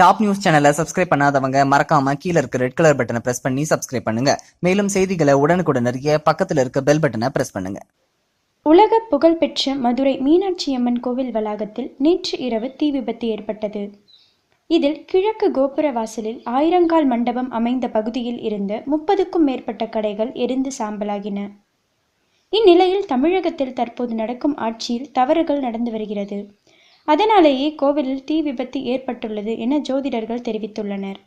Top news சேனலை subscribe பண்ணாதவங்க மறக்காம கீழ இருக்க ரெட் கலர் பட்டனை பிரஸ் பண்ணி சப்ஸ்கிரைப் பண்ணுங்க. மேலும் செய்திகளை உடனுக்குடன் அறிய பக்கத்தில் இருக்க பெல் பட்டனை பிரஸ் பண்ணுங்க. உலக புகழ்பெற்ற மதுரை மீனாட்சி அம்மன் கோவில் வளாகத்தில் நேற்று இரவு தீ விபத்து ஏற்பட்டது. இதில் கிழக்கு கோபுர வாசலில் ஆயிரங்கால் மண்டபம் அமைந்த பகுதியில் இருந்து முப்பதுக்கும் மேற்பட்ட கடைகள் எரிந்து சாம்பலாகின. இந்நிலையில் தமிழகத்தில் தற்போது நடக்கும் ஆட்சியில் தவறுகள் நடந்து வருகிறது. அதனாலேயே கோவிலில் தீ விபத்து ஏற்பட்டுள்ளது என ஜோதிடர்கள் தெரிவித்துள்ளனர்.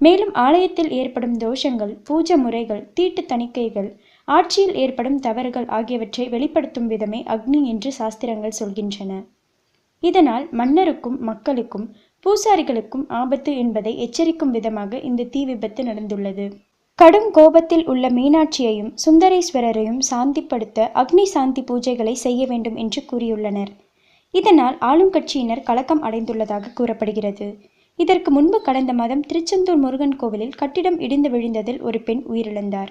மேலும் ஆலயத்தில் ஏற்படும் தோஷங்கள் பூஜை முறைகள் தீட்டு தணிக்கைகள் ஆட்சியில் ஏற்படும் தவறுகள் ஆகியவற்றை வெளிப்படுத்தும் விதமே அக்னி என்று சாஸ்திரங்கள் சொல்கின்றன. இதனால் மன்னருக்கும் மக்களுக்கும் பூசாரிகளுக்கும் ஆபத்து என்பதை எச்சரிக்கும் விதமாக இந்த தீ விபத்து நடந்துள்ளது. கடும் கோபத்தில் உள்ள மீனாட்சியையும் சுந்தரேஸ்வரரையும் சாந்திப்படுத்த அக்னி சாந்தி பூஜைகளை செய்ய வேண்டும் என்று கூறியுள்ளனர். இதனால் ஆளும் கட்சியினர் கலக்கம் அடைந்துள்ளதாக கூறப்படுகிறது. இதற்கு முன்பு கடந்த மாதம் திருச்செந்தூர் முருகன் கோவிலில் கட்டிடம் இடிந்து விழுந்ததில் ஒரு பெண் உயிரிழந்தார்.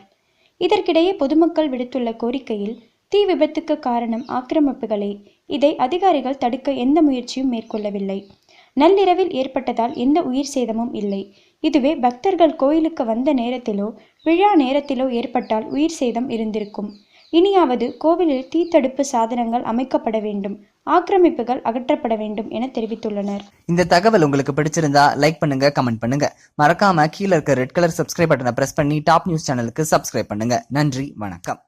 இதற்கிடையே பொதுமக்கள் விடுத்துள்ள கோரிக்கையில் தீ விபத்துக்கு காரணம் ஆக்கிரமிப்புகளே. இதை அதிகாரிகள் தடுக்க எந்த முயற்சியும் மேற்கொள்ளவில்லை. நள்ளிரவில் ஏற்பட்டதால் எந்த உயிர் சேதமும் இல்லை. இதுவே பக்தர்கள் கோயிலுக்கு வந்த நேரத்திலோ விழா நேரத்திலோ ஏற்பட்டால் உயிர் சேதம் இருந்திருக்கும். இனியாவது கோவிலில் தீத்தடுப்பு சாதனங்கள் அமைக்கப்பட வேண்டும். ஆக்கிரமிப்புகள் அகற்றப்பட வேண்டும் என தெரிவித்துள்ளனர். இந்த தகவல் உங்களுக்கு பிடிச்சிருந்தா லைக் பண்ணுங்க கமெண்ட் பண்ணுங்க. மறக்காம கீழே இருக்க ரெட் கலர் சப்ஸ்கிரைப் பட்டனை பிரஸ் பண்ணி டாப் நியூஸ் சேனலுக்கு சப்ஸ்கிரைப் பண்ணுங்க. நன்றி வணக்கம்.